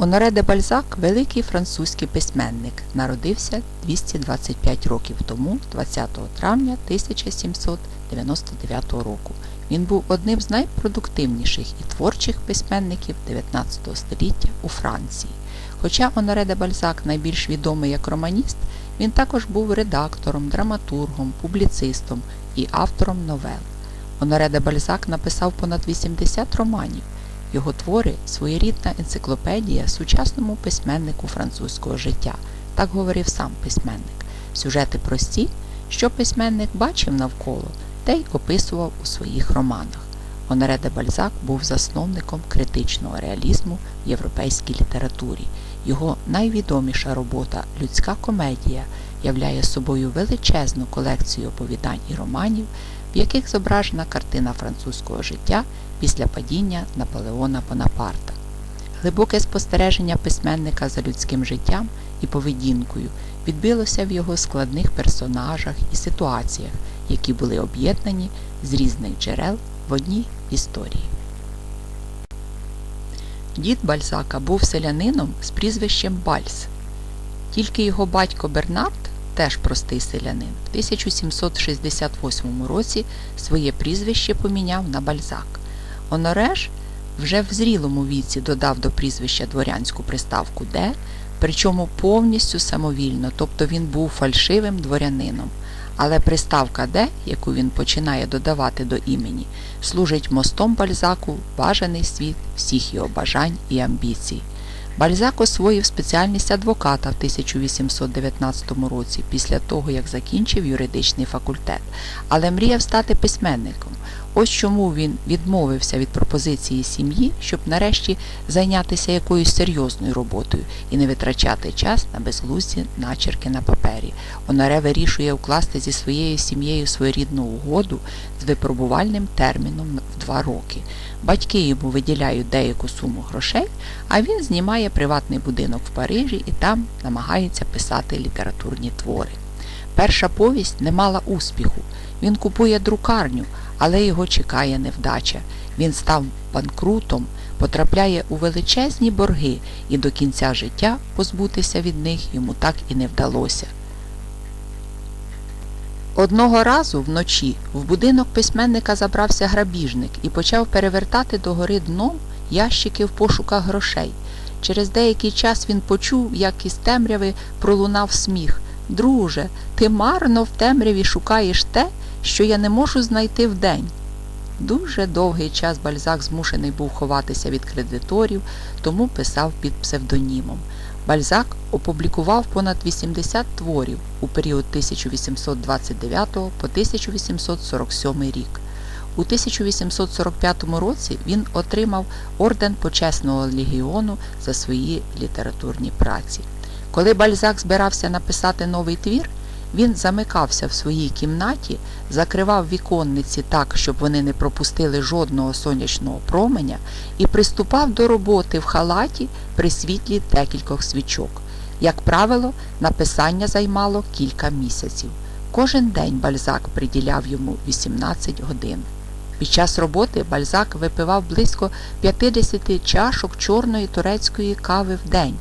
Оноре де Бальзак – великий французький письменник, народився 225 років тому, 20 травня 1799 року. Він був одним з найпродуктивніших і творчих письменників 19 століття у Франції. Хоча Оноре де Бальзак найбільш відомий як романіст, він також був редактором, драматургом, публіцистом і автором новел. Оноре де Бальзак написав понад 80 романів. Його твори своєрідна енциклопедія сучасному письменнику французького життя, так говорив сам письменник. Сюжети прості, що письменник бачив навколо, те й описував у своїх романах. Оноре де Бальзак був засновником критичного реалізму в європейській літературі. Його найвідоміша робота Людська комедія являє собою величезну колекцію оповідань і романів, в яких зображена картина французького життя після падіння Наполеона Бонапарта. Глибоке спостереження письменника за людським життям і поведінкою відбилося в його складних персонажах і ситуаціях, які були об'єднані з різних джерел в одній історії. Дід Бальзака був селянином з прізвищем Бальс. Тільки його батько Бернард, теж простий селянин, в 1768 році своє прізвище поміняв на Бальзак. Онореш вже в зрілому віці додав до прізвища дворянську приставку Де, причому повністю самовільно, тобто він був фальшивим дворянином. Але приставка Де, яку він починає додавати до імені, служить мостом Бальзаку бажаний світ всіх його бажань і амбіцій. Бальзак освоїв спеціальність адвоката в 1819 році, після того, як закінчив юридичний факультет, але мріяв стати письменником. Ось чому він відмовився від пропозиції сім'ї, щоб нарешті зайнятися якоюсь серйозною роботою і не витрачати час на безглузді начерки на папері. Оноре вирішує укласти зі своєю сім'єю своєрідну угоду з випробувальним терміном в два роки. Батьки йому виділяють деяку суму грошей, а він знімає приватний будинок в Парижі і там намагається писати літературні твори. Перша повість не мала успіху. Він купує друкарню, але його чекає невдача. Він став банкрутом, потрапляє у величезні борги і до кінця життя позбутися від них йому так і не вдалося. Одного разу вночі в будинок письменника забрався грабіжник і почав перевертати догори дном ящики в пошуках грошей. Через деякий час він почув, як із темряви пролунав сміх. Друже, ти марно в темряві шукаєш те, що я не можу знайти вдень. Дуже довгий час Бальзак змушений був ховатися від кредиторів, тому писав під псевдонімом. Бальзак опублікував понад 80 творів у період 1829 по 1847 рік. У 1845 році він отримав орден почесного легіону за свої літературні праці. Коли Бальзак збирався написати новий твір, він замикався в своїй кімнаті, закривав віконниці так, щоб вони не пропустили жодного сонячного променя, і приступав до роботи в халаті при світлі декількох свічок. Як правило, написання займало кілька місяців. Кожен день Бальзак приділяв йому 18 годин. Під час роботи Бальзак випивав близько 50 чашок чорної турецької кави в день.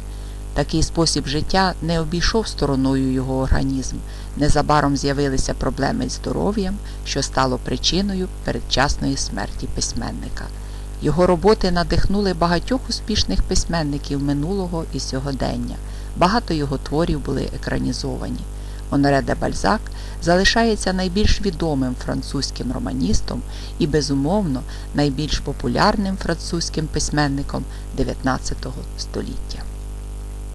Такий спосіб життя не обійшов стороною його організм. Незабаром з'явилися проблеми з здоров'ям, що стало причиною передчасної смерті письменника. Його роботи надихнули багатьох успішних письменників минулого і сьогодення. Багато його творів були екранізовані. Оноре де Бальзак залишається найбільш відомим французьким романістом і, безумовно, найбільш популярним французьким письменником 19 століття.